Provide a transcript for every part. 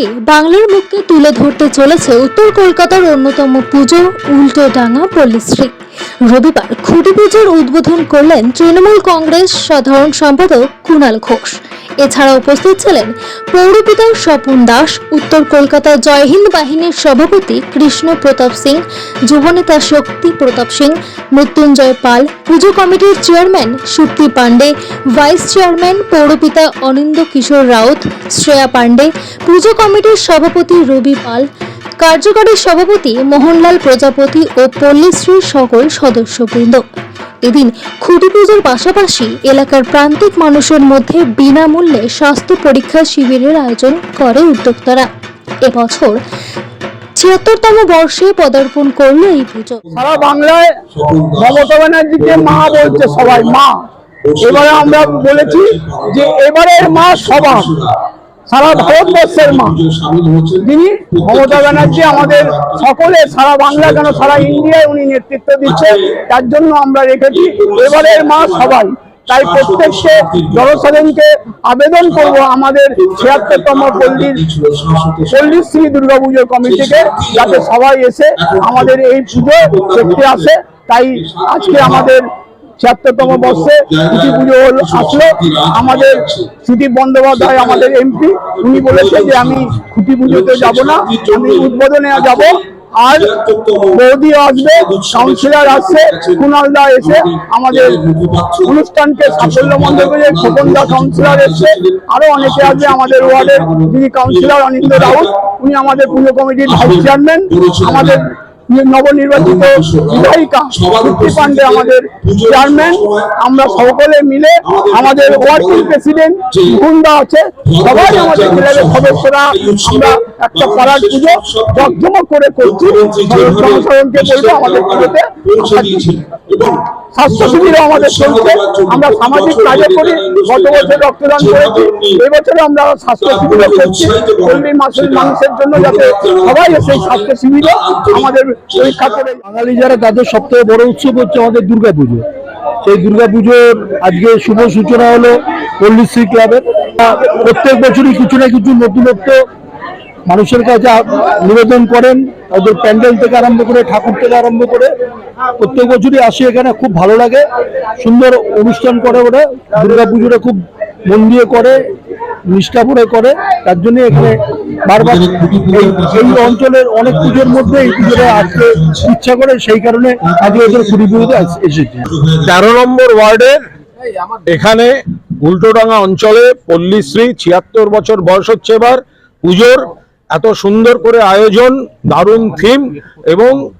দিয়ে বাংলার মুখকে তুলে ধরতে চলেছে উত্তর কলকাতার অন্যতম পুজো, উল্টো ডাঙা পল্লীশ্রী। রবিবার খুঁটি পুজোর উদ্বোধন করলেন তৃণমূল কংগ্রেস সাধারণ সম্পাদক কুণাল ঘোষ। এছাড়া উপস্থিত ছিলেন পৌরপিতা স্বপন দাস, উত্তর কলকাতা জয়হিন্দ বাহিনীর সভাপতি কৃষ্ণ প্রতাপ সিং, যুবনেতা শক্তি প্রতাপ সিং, মৃত্যুঞ্জয় পাল, পুজো কমিটির chairman Supti Pandey, vice chairman পৌরপিতা অনিন্দ কিশোর রাউত, শ্রেয়া পাণ্ডে, পুজো কমিটির সভাপতি রবি পাল, কার্যকারী সভাপতি মোহনলাল প্রজাপতি ও পল্লীশ্রীর সকল সদস্যবৃন্দ। এদিন খুঁটি পুজোর পাশাপাশি এলাকার প্রান্তিক মানুষের মধ্যে বিনামূল্যে স্বাস্থ্য পরীক্ষা শিবিরের আয়োজন করে উদ্যোক্তারা। এবছর ছিয়াত্তরতম বর্ষে পদার্পণ করল এই পুজো। সারা বাংলায় মমতা ব্যানার্জিকে মা বলছে সবাই, মা। এবারে আমরা বলেছি যে এবারের মা সবার। সারা ভারতবর্ষের মা। যিনি মমতা ব্যানার্জি আমাদের সকলে সারা বাংলা কেন সারা ইন্ডিয়ায় উনি নেতৃত্ব দিচ্ছে তার জন্য আমরা রেখেছি। এবারের মা সবাই। তাই প্রত্যেককে জনসাধারণকে আবেদন করব আমাদের ছিয়াত্তরতম পল্লীর পল্লী শ্রী দুর্গাপুজোর কমিটিকে যাতে সবাই এসে আমাদের এই পুজো দেখতে আসে। তাই আজকে আমাদের ছিয়াত্তরতম বর্ষে ছুটি পুজো আসলো আমাদের ছুটি বন্দ্যোপাধ্যায়, আমাদের এমপি। উনি বলেছে যে আমি খুঁটি পুজোতে যাব না, আমি উদ্বোধনে যাব। আর বৌদি আসবে কাউন্সিলর আসছে কুণালদা এসে আমাদের অনুষ্ঠানকে সাফল্যমণ্ড করে খোকন দা কাউন্সিলর এসছে। আরও অনেকে আসবে আমাদের ওয়ার্ডের, যিনি কাউন্সিলর অনিন্দ রাউত, উনি আমাদের পুজো কমিটির ভাইস চেয়ারম্যান আমাদের নবনির্বাচিত বিধায়িকা তৃপ্তি পান্ডে আমাদের চেয়ারম্যান আমরা সকলে মিলে আমাদের ওয়ার্কিং প্রেসিডেন্ট গুন্ডা আছে সবাই আমাদের ক্লাবের সদস্যরা আমরা একটা পাড়ার পুজো জমজমক করে করছি জনসাধারণকে বলব আমাদের পুজোতে স্বাস্থ্য শিবিরও আমাদের চলছে। আমরা সামাজিক কাজে করি গত বছর রক্তদান করেছি এই বছরে আমরা স্বাস্থ্য শিবিরও করছি। পল্লী মাসের মানুষের জন্য যাতে সবাই সেই স্বাস্থ্য শিবিরে আমাদের পরীক্ষা করে। বাঙালি যারা তাদের সব থেকে বড় উৎসব হচ্ছে আমাদের দুর্গাপুজো। সেই দুর্গাপুজোর আজকে শুভ সূচনা হলো পল্লীশ্রী ক্লাবের। প্রত্যেক বছরই কিছু না কিছু নতুনত্ব মানুষের কাছে নিবেদন করেন ওদের প্যান্ডেল থেকে আরম্ভ করে ঠাকুর থেকে আরম্ভ করে প্রত্যেক বছরই আসি এখানে খুব ভালো লাগে সুন্দর অনুষ্ঠান করে ওরা দুর্গা দুর্গাপুজোটা খুব মন দিয়ে করে নিষ্ঠাভরে করে তার জন্য এখানে বারবার এই এই অঞ্চলের অনেক পুজোর মধ্যে এই পুজোটা আসতে ইচ্ছা করে সেই কারণে আজকে ওদের কুড়ি পুজোতে এসেছি। তেরো নম্বর ওয়ার্ডের এখানে উল্টোডাঙ্গা অঞ্চলে পল্লীশ্রী ছিয়াত্তর বছর বয়স হচ্ছে এবার পুজোর এত সুন্দর করে আয়োজন, দারুণ থিম এবং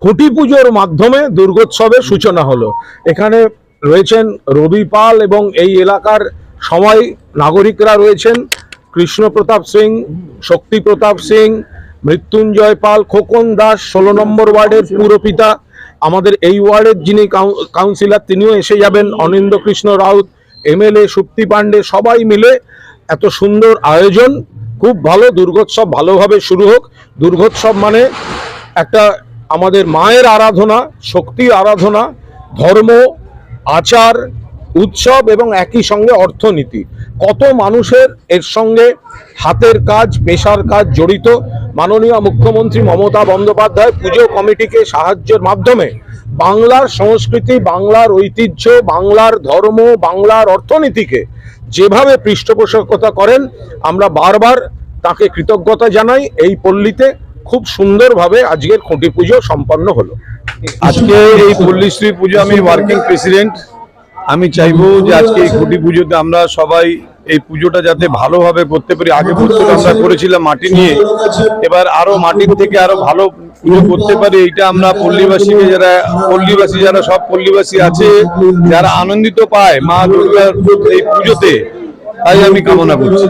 খুঁটি পুজোর মাধ্যমে দুর্গোৎসবের সূচনা হলো। এখানে রয়েছেন রবি পাল এবং এই এলাকার সবাই নাগরিকরা রয়েছেন। কৃষ্ণ প্রতাপ সিং শক্তি প্রতাপ সিং, মৃত্যুঞ্জয় পাল, খোকন দাস, ষোলো নম্বর ওয়ার্ডের পুরপিতা। আমাদের এই ওয়ার্ডের যিনি কাউ- কাউন্সিলর, তিনিও এসে যাবেন। অনিন্দ কৃষ্ণ রাউত এমএলএ সুপ্তি পাণ্ডে সবাই মিলে এত সুন্দর আয়োজন খুব ভালো দুর্গোৎসব ভালোভাবে শুরু হোক। দুর্গোৎসব মানে একটা আমাদের মায়ের আরাধনা, শক্তির আরাধনা, ধর্ম, আচার, উৎসব এবং একই সঙ্গে অর্থনীতি। কত মানুষের এর সঙ্গে হাতের কাজ, পেশার কাজ জড়িত। মাননীয় মুখ্যমন্ত্রী মমতা বন্দ্যোপাধ্যায় পুজো কমিটিকে সাহায্যের মাধ্যমে বাংলার সংস্কৃতি, বাংলার ঐতিহ্য, বাংলার ধর্ম, বাংলার অর্থনীতিকে যেভাবে পৃষ্ঠপোষকতা করেন, আমরা বারবার তাকে কৃতজ্ঞতা জানাই। এই পল্লীতে খুব সুন্দরভাবে আজকের খুঁটি পুজো সম্পন্ন হলো। আজকে এই পল্লীশ্রী পুজো আমি ওয়ার্কিং প্রেসিডেন্ট আমি চাইব যে আজকে এই খুঁটি পুজোতে আমরা সবাই এই পুজোটা যাতে ভালোভাবে করতে পারি। আগে বছর আমরা করেছিলাম মাটি নিয়ে। এবার আরও মাটির থেকে আরও ভালো করতে পারি, এইটা আমরা পল্লীবাসীকে যারা, পল্লীবাসী যারা, সব পল্লীবাসী আছে, যারা আনন্দিত পায় মা দুর্গার এই পুজোতে, তাই আমি কামনা করছি।